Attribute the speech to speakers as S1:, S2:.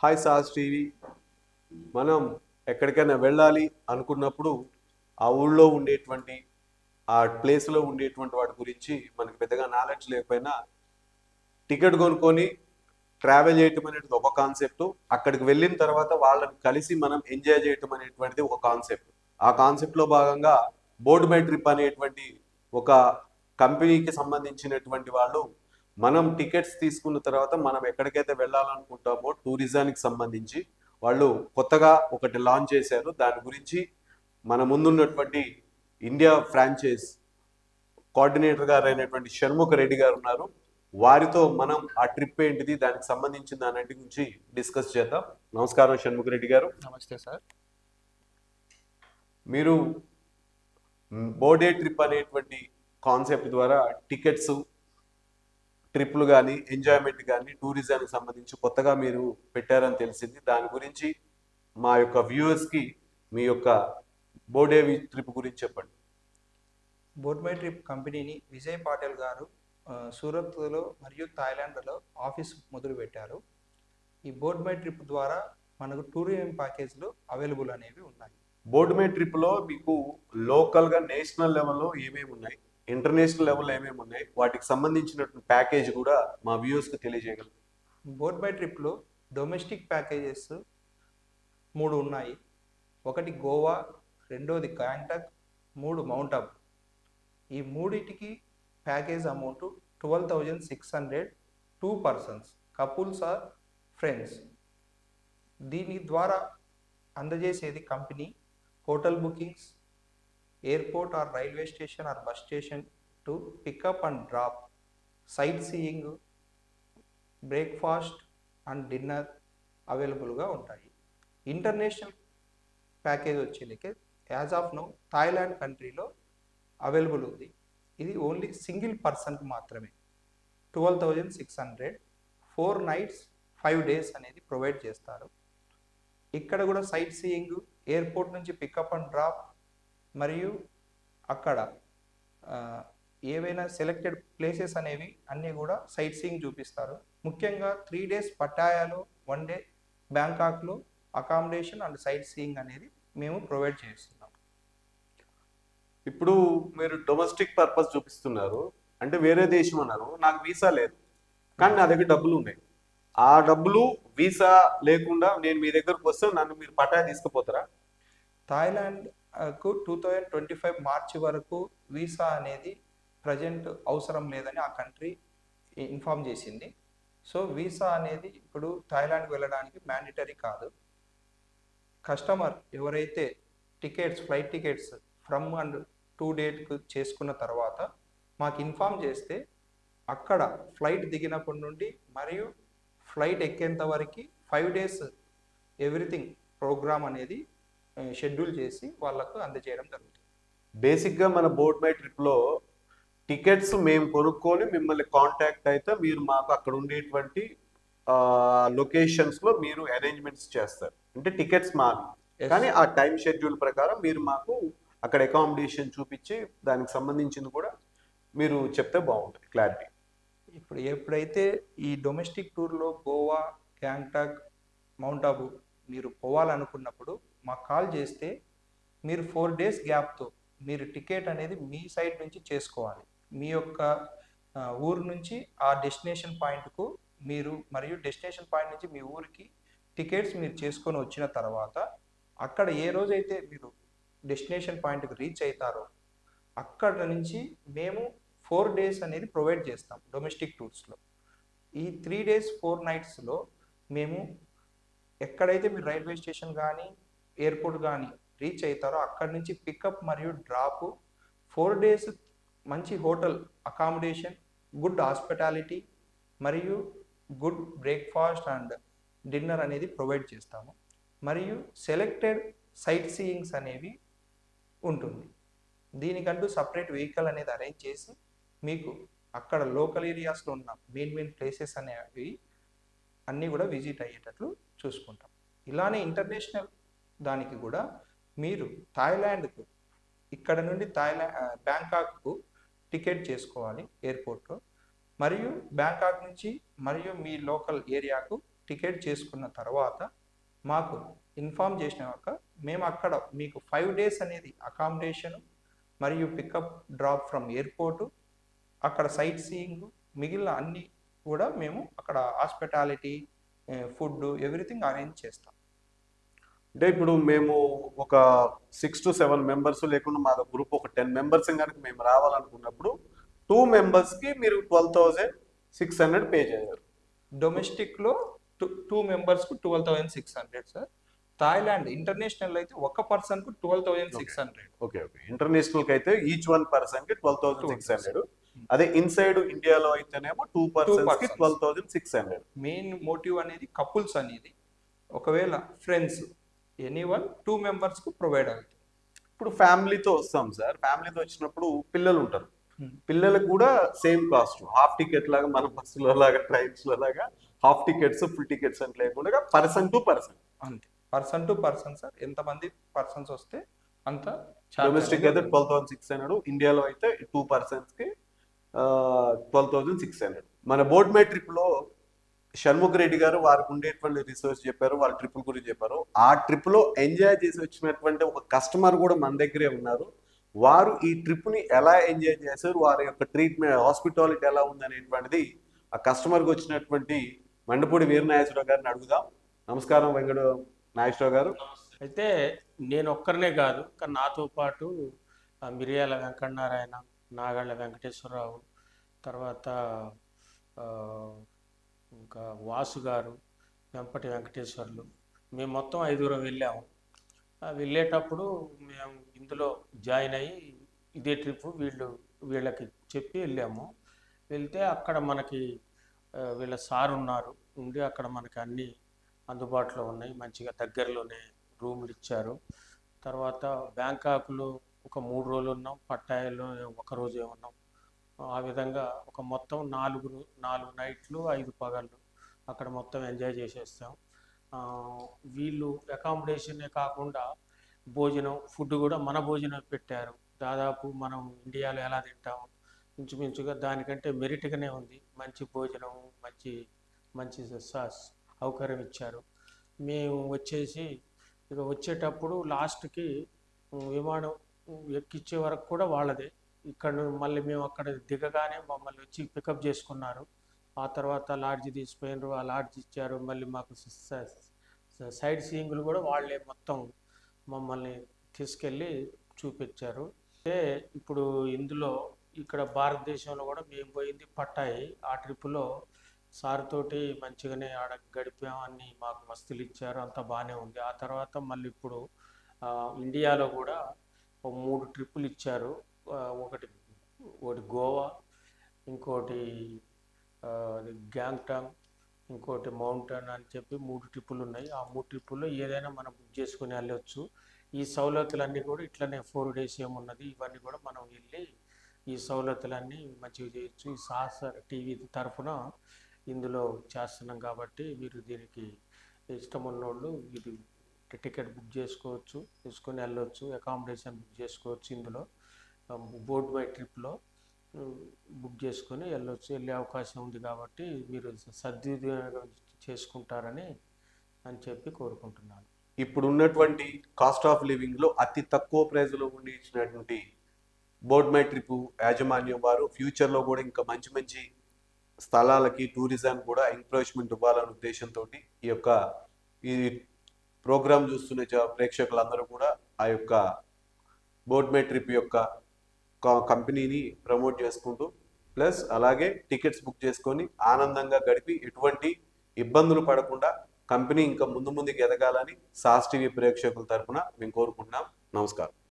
S1: Hi sauce TV మనం ఎక్కడికైనా వెళ్ళాలి అనుకున్నప్పుడు ఆ ఊళ్ళో ఉండేటువంటి ఆ ప్లేస్లో ఉండేటువంటి వాటి గురించి మనకి పెద్దగా నాలెడ్జ్ లేకపోయినా టికెట్ కొనుక్కొని ట్రావెల్ చేయటం అనేది ఒక కాన్సెప్ట్. అక్కడికి వెళ్ళిన తర్వాత వాళ్ళని కలిసి మనం ఎంజాయ్ చేయటం అనేటువంటిది ఒక కాన్సెప్ట్. ఆ కాన్సెప్ట్లో భాగంగా బోర్డు మై ట్రిప్ అనేటువంటి ఒక కంపెనీకి సంబంధించినటువంటి వాళ్ళు మనం టికెట్స్ తీసుకున్న తర్వాత మనం ఎక్కడికైతే వెళ్ళాలనుకుంటామో టూరిజానికి సంబంధించి వాళ్ళు కొత్తగా ఒకటి లాంచ్ చేశారు. దాని గురించి మన ముందున్నటువంటి ఇండియా ఫ్రాంచైజ్ కోఆర్డినేటర్ గారు అయినటువంటి షణ్ముఖ రెడ్డి గారు ఉన్నారు. వారితో మనం ఆ ట్రిప్ ఏంటిది దానికి సంబంధించిన దాని గురించి డిస్కస్ చేద్దాం. నమస్కారం షణ్ముఖ రెడ్డి గారు.
S2: నమస్తే సార్.
S1: మీరు బోర్డే ట్రిప్ అనేటువంటి కాన్సెప్ట్ ద్వారా టికెట్స్ ట్రిప్లు కానీ ఎంజాయ్మెంట్ కానీ టూరిజానికి సంబంధించి కొత్తగా మీరు పెట్టారని తెలిసింది. దాని గురించి మా యొక్క వ్యూవర్స్కి మీ యొక్క బోర్డే ట్రిప్ గురించి చెప్పండి.
S2: బోట్ మై ట్రిప్ కంపెనీని విజయ్ పాటిల్ గారు సూరత్లో మరియు థాయిలాండ్లో ఆఫీస్ మొదలుపెట్టారు ఈ బోట్ మై ట్రిప్ ద్వారా మనకు టూరిజం ప్యాకేజ్లు అవైలబుల్ అనేవి ఉన్నాయి.
S1: బోర్డు మే ట్రిప్లో మీకు లోకల్గా నేషనల్ లెవెల్లో ఏమేమి ఉన్నాయి? ఇంటర్నేషనల్ లెవెల్ ఏమేమి ఉన్నాయి? వాటికి సంబంధించినటువంటి ప్యాకేజ్ కూడా మా వ్యూవర్స్కి తెలియజేయగలం
S2: బోట్ బై ట్రిప్లో డొమెస్టిక్ ప్యాకేజెస్ మూడు ఉన్నాయి. ఒకటి గోవా రెండోది గ్యాంగ్టక్ మూడు మౌంట్ అబు ఈ మూడింటికి package amount twelve thousand six hundred two persons couples or friends. దీని ద్వారా అందజేసేది company hotel bookings airport or railway station or bus station to pickup and drop. Sightseeing breakfast and dinner అవైలబుల్గా ఉంటాయి. ఇంటర్నేషనల్ ప్యాకేజ్ వచ్చేందుకే as of now Thailand కంట్రీలో available ఉంది. ఇది only single పర్సన్కి మాత్రమే. Twelve thousand six hundred four nights five days అనేది provide చేస్తారు. ఇక్కడ కూడా సైట్ సీయింగ్ ఎయిర్పోర్ట్ నుంచి పికప్ అండ్ డ్రాప్ మరియు అక్కడ ఏవైనా సెలెక్టెడ్ ప్లేసెస్ అనేవి అన్నీ కూడా సైట్ సీయింగ్ చూపిస్తారు. ముఖ్యంగా త్రీ డేస్ పటాయాలో వన్ డే బ్యాంకాక్లో అకామిడేషన్ అండ్ సైట్ సీయింగ్ అనేది మేము ప్రొవైడ్ చేస్తున్నాం.
S1: ఇప్పుడు మీరు డొమెస్టిక్ పర్పస్ చూపిస్తున్నారు. అంటే వేరే దేశం అన్నారు. నాకు వీసా లేదు. కానీ నా దగ్గర డబ్బులు ఉన్నాయి. ఆ డబ్బులు వీసా లేకుండా నేను మీ దగ్గరకు వస్తే నన్ను మీరు పటాయ తీసుకుపోతారా?
S2: థాయిలాండ్కు టూ థౌజండ్ ట్వంటీ ఫైవ్ మార్చి వరకు వీసా అనేది ప్రజెంట్ అవసరం లేదని ఆ కంట్రీ ఇన్ఫామ్ చేసింది. సో వీసా అనేది ఇప్పుడు థాయిలాండ్కి వెళ్ళడానికి మ్యాండేటరీ కాదు. కస్టమర్ ఎవరైతే tickets flight tickets from and to డేట్కు చేసుకున్న తర్వాత మాకు ఇన్ఫామ్ చేస్తే అక్కడ ఫ్లైట్ దిగినప్పటి నుండి మరియు ఫ్లైట్ ఎక్కేంత వరకు ఫైవ్ డేస్ ఎవ్రీథింగ్ ప్రోగ్రామ్ అనేది షెడ్యూల్ చేసి వాళ్ళకు అందజేయడం జరుగుతుంది.
S1: బేసిక్గా మన బోట్ మై ట్రిప్లో టికెట్స్ మేము కొనుక్కొని మిమ్మల్ని కాంటాక్ట్ అయితే మీరు మాకు అక్కడ ఉండేటువంటి లొకేషన్స్లో మీరు అరేంజ్మెంట్స్ చేస్తారు. అంటే టికెట్స్ మావి.
S2: Yes.
S1: కానీ ఆ టైం షెడ్యూల్ ప్రకారం మీరు మాకు అక్కడ అకామిడేషన్ చూపించి దానికి సంబంధించింది కూడా మీరు చెప్తే బాగుంటుంది క్లారిటీ.
S2: ఇప్పుడు ఎప్పుడైతే ఈ డొమెస్టిక్ టూర్లో గోవా గ్యాంగ్టాక్ మౌంట్ ఆబు మీరు పోవాలనుకున్నప్పుడు మాకు కాల్ చేస్తే మీరు ఫోర్ డేస్ గ్యాప్తో మీరు టికెట్ అనేది మీ సైడ్ నుంచి చేసుకోవాలి. మీ యొక్క ఊరు నుంచి ఆ డెస్టినేషన్ పాయింట్కు మీరు మరియు డెస్టినేషన్ పాయింట్ నుంచి మీ ఊరికి టికెట్స్ మీరు చేసుకొని వచ్చిన తర్వాత అక్కడ ఏ రోజైతే మీరు డెస్టినేషన్ పాయింట్కి రీచ్ అవుతారో అక్కడ నుంచి మేము ఫోర్ డేస్ అనేది ప్రొవైడ్ చేస్తాం డొమెస్టిక్ టూర్స్లో. ఈ త్రీ డేస్ ఫోర్ నైట్స్లో మేము ఎక్కడైతే మీరు రైల్వే స్టేషన్ కానీ ఎయిర్పోర్ట్ కానీ రీచ్ అవుతారో అక్కడి నుంచి పికప్ మరియు డ్రాప్ ఫోర్ డేస్ మంచి హోటల్ అకామిడేషన్ గుడ్ హాస్పిటాలిటీ మరియు గుడ్ బ్రేక్ఫాస్ట్ అండ్ డిన్నర్ అనేది ప్రొవైడ్ చేస్తాము. మరియు సెలెక్టెడ్ సైట్ సీయింగ్స్ అనేవి ఉంటుంది. దీనికంటూ సపరేట్ వెహికల్ అనేది అరేంజ్ చేసి మీకు అక్కడ లోకల్ ఏరియాస్లో ఉన్న మెయిన్ మెయిన్ ప్లేసెస్ అనేవి అన్నీ కూడా విజిట్ అయ్యేటట్లు చూసుకుంటాం. ఇలానే ఇంటర్నేషనల్ దానికి కూడా మీరు థాయిలాండ్కు ఇక్కడ నుండి థాయిలాండ్ బ్యాంకాక్కు టికెట్ చేసుకోవాలి ఎయిర్పోర్ట్లో. మరియు బ్యాంకాక్ నుంచి మరియు మీ లోకల్ ఏరియాకు టికెట్ చేసుకున్న తర్వాత మాకు ఇన్ఫామ్ చేసినాక మేము అక్కడ మీకు ఫైవ్ డేస్ అనేది అకామిడేషన్ మరియు పికప్ డ్రాప్ ఫ్రమ్ ఎయిర్పోర్టు అక్కడ సైట్ సీయింగ్ మిగిలిన అన్ని కూడా మేము అక్కడ హాస్పిటాలిటీ ఫుడ్ ఎవ్రీథింగ్ అరేంజ్ చేస్తాం.
S1: అంటే ఇప్పుడు మేము ఒక సిక్స్ టు సెవెన్ మెంబర్స్ లేకుండా మా గ్రూప్ ఒక టెన్ మెంబర్స్ కనుక మేము రావాలనుకున్నప్పుడు టూ మెంబర్స్కి మీరు twelve thousand six hundred pay చేయాలి.
S2: డొమెస్టిక్లో two two మెంబర్స్కు twelve thousand six hundred sir Thailand international అయితే ఒక పర్సన్కు twelve thousand six hundred
S1: okay okay ఇంటర్నేషనల్కి అయితే ఈచ్ వన్ పర్సన్కి ట్వెల్వ్ థౌసండ్ సిక్స్ హండ్రెడ్ అదే ఇన్సైడ్ ఇండియాలో అయితేనేమో టూ పర్సన్స్కి
S2: persons.
S1: Twelve thousand six hundred
S2: main motive అనేది కపుల్స్ అనేది. ఒకవేళ ఫ్రెండ్స్ ఎనీ వన్ టూ మెంబర్స్కు ప్రొవైడ్ అవుతుంది.
S1: ఇప్పుడు ఫ్యామిలీతో వస్తాం సార్. ఫ్యామిలీతో వచ్చినప్పుడు పిల్లలు ఉంటారు.
S2: Hmm.
S1: పిల్లలకు కూడా సేమ్ కాస్ట్. హాఫ్ టికెట్ లాగా మన బస్సులో లాగా ట్రైన్స్లో లాగా హాఫ్ టికెట్స్ ఫుల్ టికెట్స్ అని లేకుండా పర్సన్ టు పర్సన్.
S2: అంతే. Person to person sir. ఎంతమంది పర్సన్స్ వస్తే అంత
S1: డొమెస్టిక్ అయితే. ట్వెల్వ్ థౌసండ్ సిక్స్ హండ్రెడ్ ఇండియాలో అయితే టూ పర్సన్స్కి ట్వెల్వ్ థౌసండ్ సిక్స్ హండ్రెడ్ మన బోట్ మై ట్రిప్లో షణ్ముఖ్ రెడ్డి గారు వారికి ఉండేటువంటి రిసోర్స్ చెప్పారు వాళ్ళ ట్రిప్ గురించి చెప్పారు. ఆ ట్రిప్లో ఎంజాయ్ చేసి వచ్చినటువంటి ఒక కస్టమర్ కూడా మన దగ్గరే ఉన్నారు. వారు ఈ ట్రిప్ని ఎలా ఎంజాయ్ చేశారు వారి యొక్క ట్రీట్మెంట్ హాస్పిటాలిటీ ఎలా ఉంది అనేటువంటిది ఆ కస్టమర్కి వచ్చినటువంటి మండపూడి వీరనాగేశ్వరరావు గారిని అడుగుదాం. నమస్కారం వెంకట నాగేశ్వరరావు గారు.
S3: అయితే నేను ఒక్కరినే కాదు కానీ నాతో పాటు మిరియాల వెంకటనారాయణ నాగళ్ళ వెంకటేశ్వరరావు తర్వాత ఇంకా వాసు గారు వెంపటి వెంకటేశ్వర్లు మేము మొత్తం ఐదుగురం వెళ్ళాము. వెళ్ళేటప్పుడు మేము ఇందులో జాయిన్ అయ్యి ఇదే ట్రిప్ వీళ్ళు వీళ్ళకి చెప్పి వెళ్ళాము. వెళ్తే అక్కడ మనకి వీళ్ళ సార్ ఉన్నారు. ఉండి అక్కడ మనకి అన్నీ అందుబాటులో ఉన్నాయి. మంచిగా దగ్గరలోనే రూములు ఇచ్చారు. తర్వాత బ్యాంకాక్లో ఒక మూడు రోజులు ఉన్నాం. పట్టాయలో ఒక రోజు ఉన్నాం ఆ విధంగా ఒక మొత్తం నాలుగు నాలుగు నైట్లు ఐదు పగళ్ళు అక్కడ మొత్తం ఎంజాయ్ చేసేస్తాం. వీళ్ళు అకామిడేషనే కాకుండా భోజనం ఫుడ్ కూడా మన భోజనం పెట్టారు. దాదాపు మనం ఇండియాలో ఎలా తింటాం? ఇంచుమించుగా దానికంటే మెరిట్గానే ఉంది. మంచి భోజనం మంచి మంచి సాస్ సౌకర్యం ఇచ్చారు. మేము వచ్చేసి ఇక వచ్చేటప్పుడు లాస్ట్కి విమానం ఎక్కించే వరకు కూడా వాళ్ళదే. ఇక్కడ మళ్ళీ మేము అక్కడ దిగగానే మమ్మల్ని వచ్చి పికప్ చేసుకున్నారు. ఆ తర్వాత లాడ్జ్ తీసిపోయినారు ఆ లాడ్జ్ ఇచ్చారు. మళ్ళీ మాకు సైడ్ సీయింగ్లు కూడా వాళ్ళే మొత్తం మమ్మల్ని తీసుకెళ్ళి చూపించారు. అంటే ఇప్పుడు ఇందులో ఇక్కడ భారతదేశంలో కూడా మేము పోయింది పట్టాయి. ఆ ట్రిప్లో సార్తోటి మంచిగానే ఆడ గడిపామని మాకు వస్తువులు ఇచ్చారు. అంతా బాగానే ఉంది. ఆ తర్వాత మళ్ళీ ఇప్పుడు ఇండియాలో కూడా ఒక మూడు ట్రిప్పులు ఇచ్చారు. ఒకటి ఒకటి గోవా ఇంకోటి గ్యాంగ్టాంగ్ ఇంకోటి మౌంటైన్ అని చెప్పి మూడు ట్రిప్పులు ఉన్నాయి. ఆ మూడు ట్రిప్పుల్లో ఏదైనా మనం బుక్ చేసుకుని వెళ్ళొచ్చు. ఈ సౌలతులన్నీ కూడా ఇట్లనే ఫోర్ డేస్ ఏమున్నది ఇవన్నీ కూడా మనం వెళ్ళి ఈ సౌలతులన్నీ మంచిగా చేయొచ్చు. ఈ సాహస టీవీ తరఫున ఇందులో చేస్తున్నాం కాబట్టి మీరు దీనికి ఇష్టం ఉన్నోళ్ళు ఇది టికెట్ బుక్ చేసుకోవచ్చు తీసుకొని వెళ్ళొచ్చు అకామిడేషన్ బుక్ చేసుకోవచ్చు ఇందులో. బోట్ బై ట్రిప్లో బుక్ చేసుకొని వెళ్ళొచ్చు వెళ్ళే అవకాశం ఉంది కాబట్టి మీరు సద్వినియోగం చేసుకుంటారని అని చెప్పి కోరుకుంటున్నాను.
S1: ఇప్పుడు ఉన్నటువంటి కాస్ట్ ఆఫ్ లివింగ్లో అతి తక్కువ ప్రైజ్లో ఉండి ఇచ్చినటువంటి బోర్డ్ మై ట్రిప్ యాజమాన్యం వారు ఫ్యూచర్లో కూడా ఇంకా మంచి మంచి స్థలాలకి టూరిజం కూడా ఎంకరేజ్మెంట్ ఇవ్వాలనే ఉద్దేశంతో ఈ యొక్క ఈ ప్రోగ్రాం చూస్తున్న ప్రేక్షకులందరూ కూడా ఆ యొక్క బోర్డ్ మై ట్రిప్ యొక్క కంపెనీని ప్రమోట్ చేసుకుంటూ ప్లస్ అలాగే టికెట్స్ బుక్ చేసుకొని ఆనందంగా గడిపి ఎటువంటి ఇబ్బందులు పడకుండా కంపెనీ ఇంకా ముందు ముందుకు ఎదగాలని సాస్ టీవీ ప్రేక్షకుల తరపున మేము కోరుకుంటున్నాం. నమస్కారం.